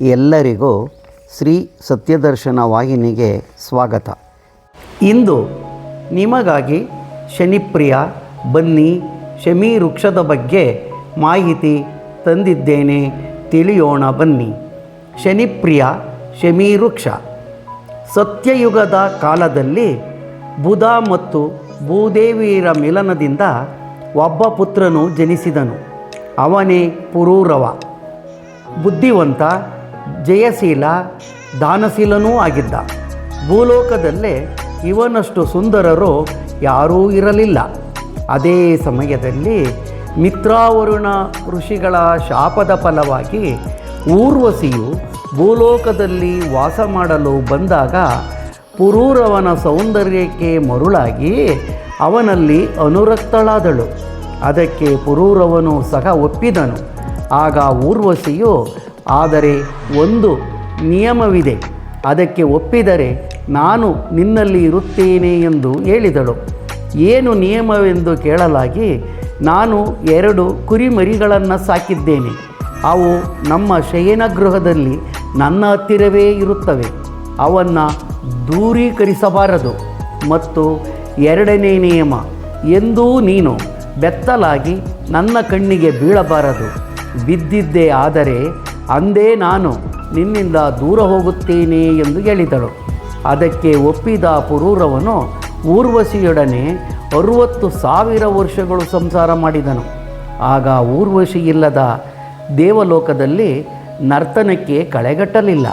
ಎಲ್ಲರಿಗೂ ಶ್ರೀ ಸತ್ಯದರ್ಶನ ವಾಹಿನಿಗೆ ಸ್ವಾಗತ. ಇಂದು ನಿಮಗಾಗಿ ಶನಿಪ್ರಿಯ ಬನ್ನಿ ಶಮಿ ವೃಕ್ಷದ ಬಗ್ಗೆ ಮಾಹಿತಿ ತಂದಿದ್ದೇನೆ. ತಿಳಿಯೋಣ ಬನ್ನಿ. ಶನಿಪ್ರಿಯ ಶಮಿ ವೃಕ್ಷ. ಸತ್ಯಯುಗದ ಕಾಲದಲ್ಲಿ ಬುಧ ಮತ್ತು ಭೂದೇವಿಯರ ಮಿಲನದಿಂದ ಒಬ್ಬ ಪುತ್ರನು ಜನಿಸಿದನು. ಅವನೇ ಪುರೂರವ. ಬುದ್ಧಿವಂತ ಜಯಶೀಲ, ದಾನಶೀಲನೂ ಆಗಿದ್ದ. ಭೂಲೋಕದಲ್ಲೇ ಇವನಷ್ಟು ಸುಂದರರು ಯಾರೂ ಇರಲಿಲ್ಲ. ಅದೇ ಸಮಯದಲ್ಲಿ ಮಿತ್ರಾವರುಣ ಋಷಿಗಳ ಶಾಪದ ಫಲವಾಗಿ ಊರ್ವಶಿಯು ಭೂಲೋಕದಲ್ಲಿ ವಾಸ ಮಾಡಲು ಬಂದಾಗ ಪುರೂರವನ ಸೌಂದರ್ಯಕ್ಕೆ ಮರುಳಾಗಿ ಅವನಲ್ಲಿ ಅನುರಕ್ತಳಾದಳು. ಅದಕ್ಕೆ ಪುರೂರವನು ಸಹ ಒಪ್ಪಿದನು. ಆಗ ಊರ್ವಶಿಯು ಆದರೆ ಒಂದು ನಿಯಮವಿದೆ. ಅದಕ್ಕೆ ಒಪ್ಪಿದರೆ ನಾನು ನಿನ್ನಲ್ಲಿ ಇರುತ್ತೇನೆ ಎಂದು ಹೇಳಿದಳು. ಏನು ನಿಯಮವೆಂದು ಕೇಳಲಾಗಿ ನಾನು ಎರಡು ಕುರಿಮರಿಗಳನ್ನು ಸಾಕಿದ್ದೇನೆ. ಅವು ನಮ್ಮ ಶಯನಗೃಹದಲ್ಲಿ ನನ್ನ ಹತ್ತಿರವೇ ಇರುತ್ತವೆ. ಅವನ್ನು ದೂರೀಕರಿಸಬಾರದು ಮತ್ತು ಎರಡನೇ ನಿಯಮ, ಎಂದೂ ನೀನು ಬೆತ್ತಲಾಗಿ ನನ್ನ ಕಣ್ಣಿಗೆ ಬೀಳಬಾರದು. ಬಿದ್ದಿದ್ದೇ ಆದರೆ ಅಂದೇ ನಾನು ನಿನ್ನಿಂದ ದೂರ ಹೋಗುತ್ತೇನೆ ಎಂದು ಹೇಳಿದಳು. ಅದಕ್ಕೆ ಒಪ್ಪಿದ ಪುರೂರವನು ಊರ್ವಶಿಯೊಡನೆ ಅರುವತ್ತು ಸಾವಿರ ವರ್ಷಗಳು ಸಂಸಾರ ಮಾಡಿದನು. ಆಗ ಊರ್ವಶಿ ಇಲ್ಲದ ದೇವಲೋಕದಲ್ಲಿ ನರ್ತನಕ್ಕೆ ಕಳೆಗಟ್ಟಲಿಲ್ಲ.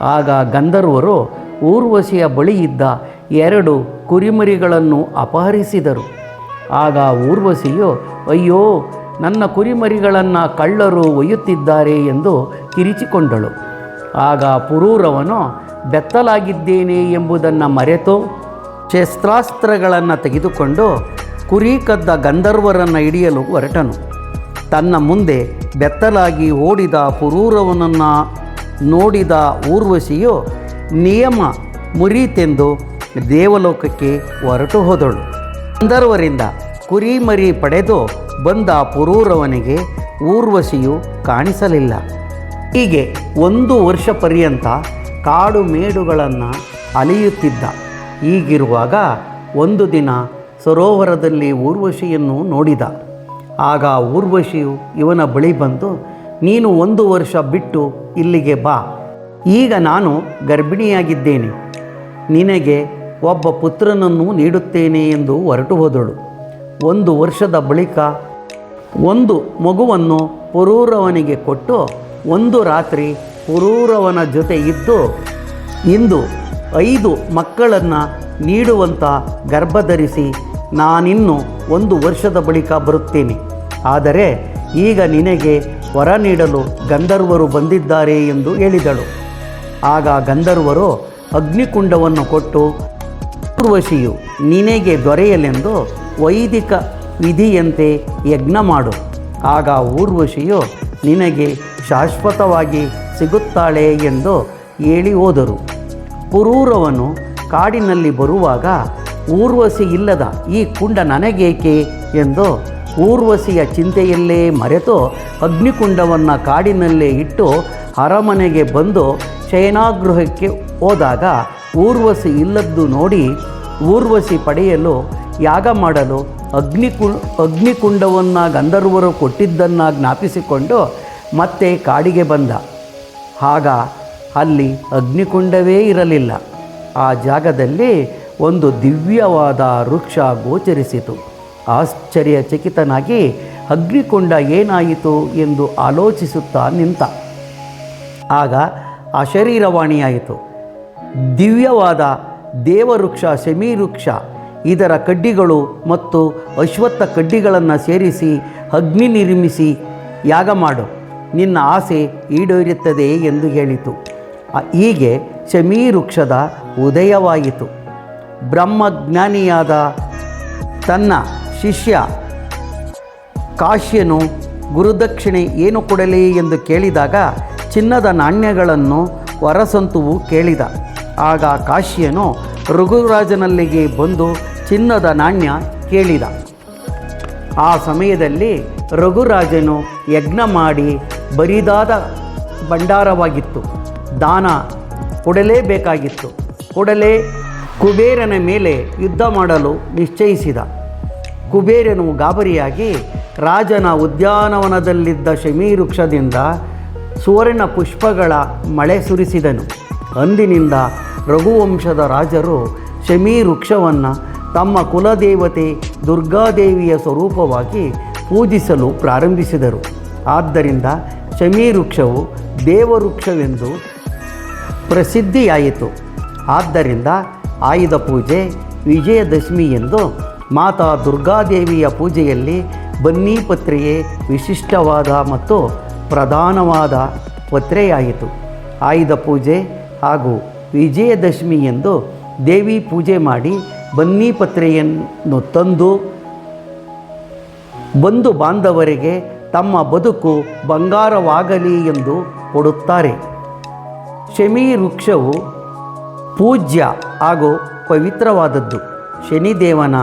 ಆಗ ಗಂಧರ್ವರು ಊರ್ವಶಿಯ ಬಳಿ ಇದ್ದ ಎರಡು ಕುರಿಮರಿಗಳನ್ನು ಅಪಹರಿಸಿದರು. ಆಗ ಊರ್ವಶಿಯು, ಅಯ್ಯೋ ನನ್ನ ಕುರಿಮರಿಗಳನ್ನು ಕಳ್ಳರು ಒಯ್ಯುತ್ತಿದ್ದಾರೆ ಎಂದು ಕಿರಿಚಿಕೊಂಡಳು. ಆಗ ಪುರೂರವನು, ಬೆತ್ತಲಾಗಿದ್ದೇನೆ ಎಂಬುದನ್ನು ಮರೆತು ಶಸ್ತ್ರಾಸ್ತ್ರಗಳನ್ನು ತೆಗೆದುಕೊಂಡು ಕುರಿ ಕದ್ದ ಗಂಧರ್ವರನ್ನು ಹಿಡಿಯಲು ಹೊರಟನು. ತನ್ನ ಮುಂದೆ ಬೆತ್ತಲಾಗಿ ಓಡಿದ ಪುರೂರವನನ್ನು ನೋಡಿದ ಊರ್ವಶಿಯು ನಿಯಮ ಮುರಿತೆಂದು ದೇವಲೋಕಕ್ಕೆ ಹೊರಟು ಹೋದಳು ಗಂಧರ್ವರಿಂದ ಕುರಿಮರಿ ಪಡೆದು ಬಂದ ಪುರೂರವನಿಗೆ ಊರ್ವಶಿಯು ಕಾಣಿಸಲಿಲ್ಲ. ಹೀಗೆ ಒಂದು ವರ್ಷ ಪರ್ಯಂತ ಕಾಡು ಮೇಡುಗಳನ್ನು ಅಲಿಯುತ್ತಿದ್ದ. ಹೀಗಿರುವಾಗ ಒಂದು ದಿನ ಸರೋವರದಲ್ಲಿ ಊರ್ವಶಿಯನ್ನು ನೋಡಿದ. ಆಗ ಊರ್ವಶಿಯು ಇವನ ಬಳಿ ಬಂದು, ನೀನು ಒಂದು ವರ್ಷ ಬಿಟ್ಟು ಇಲ್ಲಿಗೆ ಬಾ. ಈಗ ನಾನು ಗರ್ಭಿಣಿಯಾಗಿದ್ದೇನೆ. ನಿನಗೆ ಒಬ್ಬ ಪುತ್ರನನ್ನು ನೀಡುತ್ತೇನೆ ಎಂದು ಹೊರಟು ಹೋದಳು. ಒಂದು ವರ್ಷದ ಬಳಿಕ ಒಂದು ಮಗುವನ್ನು ಪುರೂರವನಿಗೆ ಕೊಟ್ಟು ಒಂದು ರಾತ್ರಿ ಪುರೂರವನ ಜೊತೆ ಇದ್ದು ಇಂದು ಐದು ಮಕ್ಕಳನ್ನು ನೀಡುವಂಥ ಗರ್ಭಧರಿಸಿ ನಾನಿನ್ನು ಒಂದು ವರ್ಷದ ಬಳಿಕ ಬರುತ್ತೇನೆ. ಆದರೆ ಈಗ ನಿನಗೆ ವರ ನೀಡಲು ಗಂಧರ್ವರು ಬಂದಿದ್ದಾರೆ ಎಂದು ಹೇಳಿದಳು. ಆಗ ಗಂಧರ್ವರು ಅಗ್ನಿಕುಂಡವನ್ನು ಕೊಟ್ಟು ಊರ್ವಶಿಯು ನಿನಗೆ ದೊರೆಯಲೆಂದು ವೈದಿಕ ವಿಧಿಯಂತೆ ಯಜ್ಞ ಮಾಡು. ಆಗ ಊರ್ವಶಿಯು ನಿನಗೆ ಶಾಶ್ವತವಾಗಿ ಸಿಗುತ್ತಾಳೆ ಎಂದು ಹೇಳಿ ಹೋದರು. ಪುರೂರವನು ಕಾಡಿನಲ್ಲಿ ಬರುವಾಗ, ಊರ್ವಶಿ ಇಲ್ಲದ ಈ ಕುಂಡ ನನಗೇಕೆ ಎಂದು ಊರ್ವಶಿಯ ಚಿಂತೆಯಲ್ಲೇ ಮರೆತು ಅಗ್ನಿಕುಂಡವನ್ನು ಕಾಡಿನಲ್ಲೇ ಇಟ್ಟು ಅರಮನೆಗೆ ಬಂದು ಶಯನಾಗೃಹಕ್ಕೆ ಹೋದಾಗ ಊರ್ವಶಿ ಇಲ್ಲದ್ದು ನೋಡಿ ಊರ್ವಶಿ ಪಡೆಯಲು ಯಾಗ ಮಾಡಲು ಅಗ್ನಿಕು ಅಗ್ನಿಕುಂಡವನ್ನು ಗಂಧರ್ವರು ಕೊಟ್ಟಿದ್ದನ್ನು ಜ್ಞಾಪಿಸಿಕೊಂಡು ಮತ್ತೆ ಕಾಡಿಗೆ ಬಂದ. ಆಗ ಅಲ್ಲಿ ಅಗ್ನಿಕುಂಡವೇ ಇರಲಿಲ್ಲ. ಆ ಜಾಗದಲ್ಲಿ ಒಂದು ದಿವ್ಯವಾದ ವೃಕ್ಷ ಗೋಚರಿಸಿತು. ಆಶ್ಚರ್ಯಚಕಿತನಾಗಿ ಅಗ್ನಿಕುಂಡ ಏನಾಯಿತು ಎಂದು ಆಲೋಚಿಸುತ್ತಾ ನಿಂತ. ಆಗ ಆ ಶರೀರವಾಣಿಯಾಯಿತು. ದಿವ್ಯವಾದ ದೇವವೃಕ್ಷ, ಶಮೀವೃಕ್ಷ ಇದರ ಕಡ್ಡಿಗಳು ಮತ್ತು ಅಶ್ವತ್ಥ ಕಡ್ಡಿಗಳನ್ನು ಸೇರಿಸಿ ಅಗ್ನಿ ನಿರ್ಮಿಸಿ ಯಾಗ ಮಾಡು. ನಿನ್ನ ಆಸೆ ಈಡೇರುತ್ತದೆ ಎಂದು ಹೇಳಿತು. ಹೀಗೆ ಶಮೀ ವೃಕ್ಷದ ಉದಯವಾಯಿತು ಬ್ರಹ್ಮಜ್ಞಾನಿಯಾದ ತನ್ನ ಶಿಷ್ಯ ಕಾಶ್ಯನು ಗುರುದಕ್ಷಿಣೆ ಏನು ಕೊಡಲಿ ಎಂದು ಕೇಳಿದಾಗ ಚಿನ್ನದ ನಾಣ್ಯಗಳನ್ನು ವರಸಂತುವು ಕೇಳಿದ. ಆಗ ಕಾಶ್ಯನು ರಘುರಾಜನಲ್ಲಿಗೆ ಬಂದು ಚಿನ್ನದ ನಾಣ್ಯ ಕೇಳಿದ. ಆ ಸಮಯದಲ್ಲಿ ರಘುರಾಜನು ಯಜ್ಞ ಮಾಡಿ ಬರಿದಾದ ಭಂಡಾರವಾಗಿತ್ತು. ದಾನ ಕೊಡಲೇಬೇಕಾಗಿತ್ತು. ಕೊಡಲೇ ಕುಬೇರನ ಮೇಲೆ ಯುದ್ಧ ಮಾಡಲು ನಿಶ್ಚಯಿಸಿದ. ಕುಬೇರನು ಗಾಬರಿಯಾಗಿ ರಾಜನ ಉದ್ಯಾನವನದಲ್ಲಿದ್ದ ಶಮೀ ವೃಕ್ಷದಿಂದ ಸುವರ್ಣ ಪುಷ್ಪಗಳ ಮಳೆ ಸುರಿಸಿದನು. ಅಂದಿನಿಂದ ರಘುವಂಶದ ರಾಜರು ಶಮೀ ವೃಕ್ಷವನ್ನು ತಮ್ಮ ಕುಲದೇವತೆ ದುರ್ಗಾದೇವಿಯ ಸ್ವರೂಪವಾಗಿ ಪೂಜಿಸಲು ಪ್ರಾರಂಭಿಸಿದರು. ಆದ್ದರಿಂದ ಶಮೀ ವೃಕ್ಷವು ದೇವವೃಕ್ಷವೆಂದು ಪ್ರಸಿದ್ಧಿಯಾಯಿತು. ಆದ್ದರಿಂದ ಆಯುಧ ಪೂಜೆ, ವಿಜಯದಶಮಿ ಎಂದು ಮಾತಾ ದುರ್ಗಾದೇವಿಯ ಪೂಜೆಯಲ್ಲಿ ಬನ್ನಿ ಪತ್ರೆಯೇ ವಿಶಿಷ್ಟವಾದ ಮತ್ತು ಪ್ರಧಾನವಾದ ಪತ್ರೆಯಾಯಿತು. ಆಯುಧ ಪೂಜೆ ಹಾಗೂ ವಿಜಯದಶಮಿ ಎಂದು ದೇವಿ ಪೂಜೆ ಮಾಡಿ ಬನ್ನಿ ಪತ್ರೆಯನ್ನು ತಂದು ಬಂಧು ಬಾಂಧವರಿಗೆ ತಮ್ಮ ಬದುಕು ಬಂಗಾರವಾಗಲಿ ಎಂದು ಕೊಡುತ್ತಾರೆ. ಶಮಿ ವೃಕ್ಷವು ಪೂಜ್ಯ ಹಾಗೂ ಪವಿತ್ರವಾದದ್ದು. ಶನಿದೇವನ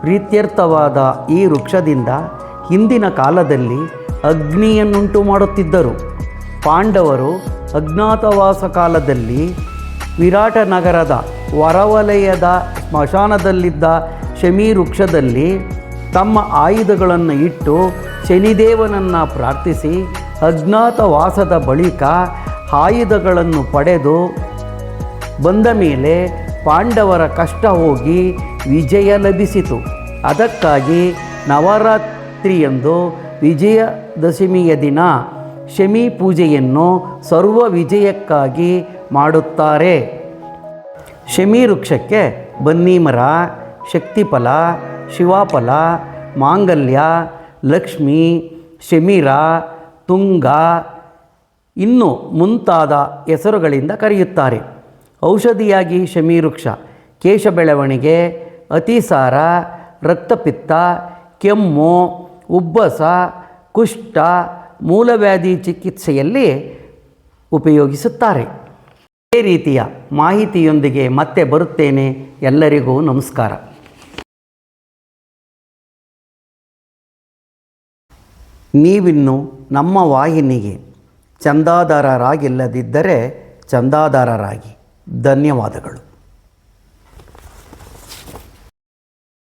ಪ್ರೀತ್ಯರ್ಥವಾದ ಈ ವೃಕ್ಷದಿಂದ ಹಿಂದಿನ ಕಾಲದಲ್ಲಿ ಅಗ್ನಿಯನ್ನುಂಟು ಮಾಡುತ್ತಿದ್ದರು. ಪಾಂಡವರು ಅಜ್ಞಾತವಾಸ ಕಾಲದಲ್ಲಿ ವಿರಾಟ ನಗರದ ಹೊರವಲಯದ ಸ್ಮಶಾನದಲ್ಲಿದ್ದ ಶಮಿ ವೃಕ್ಷದಲ್ಲಿ ತಮ್ಮ ಆಯುಧಗಳನ್ನು ಇಟ್ಟು ಶನಿದೇವನನ್ನು ಪ್ರಾರ್ಥಿಸಿ ಅಜ್ಞಾತವಾಸದ ಬಳಿಕ ಆಯುಧಗಳನ್ನು ಪಡೆದು ಬಂದ ಮೇಲೆ ಪಾಂಡವರ ಕಷ್ಟ ಹೋಗಿ ವಿಜಯ ಲಭಿಸಿತು. ಅದಕ್ಕಾಗಿ ನವರಾತ್ರಿಯಂದು ವಿಜಯದಶಮಿಯ ದಿನ ಶಮಿ ಪೂಜೆಯನ್ನು ಸರ್ವ ವಿಜಯಕ್ಕಾಗಿ ಮಾಡುತ್ತಾರೆ. ಶಮಿ ವೃಕ್ಷಕ್ಕೆ ಬನ್ನಿಮರ, ಶಕ್ತಿಫಲ, ಶಿವಾಫಲ, ಮಾಂಗಲ್ಯ, ಲಕ್ಷ್ಮಿ, ಶಮೀರ, ತುಂಗ ಇನ್ನು ಮುಂತಾದ ಹೆಸರುಗಳಿಂದ ಕರೆಯುತ್ತಾರೆ. ಔಷಧಿಯಾಗಿ ಶಮೀವೃಕ್ಷ ಕೇಶ ಬೆಳವಣಿಗೆ, ಅತಿಸಾರ, ರಕ್ತಪಿತ್ತ, ಕೆಮ್ಮು, ಉಬ್ಬಸ, ಕುಷ್ಠ, ಮೂಲವ್ಯಾಧಿ ಚಿಕಿತ್ಸೆಯಲ್ಲಿ ಉಪಯೋಗಿಸುತ್ತಾರೆ. ಇದೇ ರೀತಿಯ ಮಾಹಿತಿಯೊಂದಿಗೆ ಮತ್ತೆ ಬರುತ್ತೇನೆ. ಎಲ್ಲರಿಗೂ ನಮಸ್ಕಾರ. ನೀವಿನ್ನು ನಮ್ಮ ವಾಹಿನಿಗೆ ಚಂದಾದಾರರಾಗಿಲ್ಲದಿದ್ದರೆ ಚಂದಾದಾರರಾಗಿ. ಧನ್ಯವಾದಗಳು.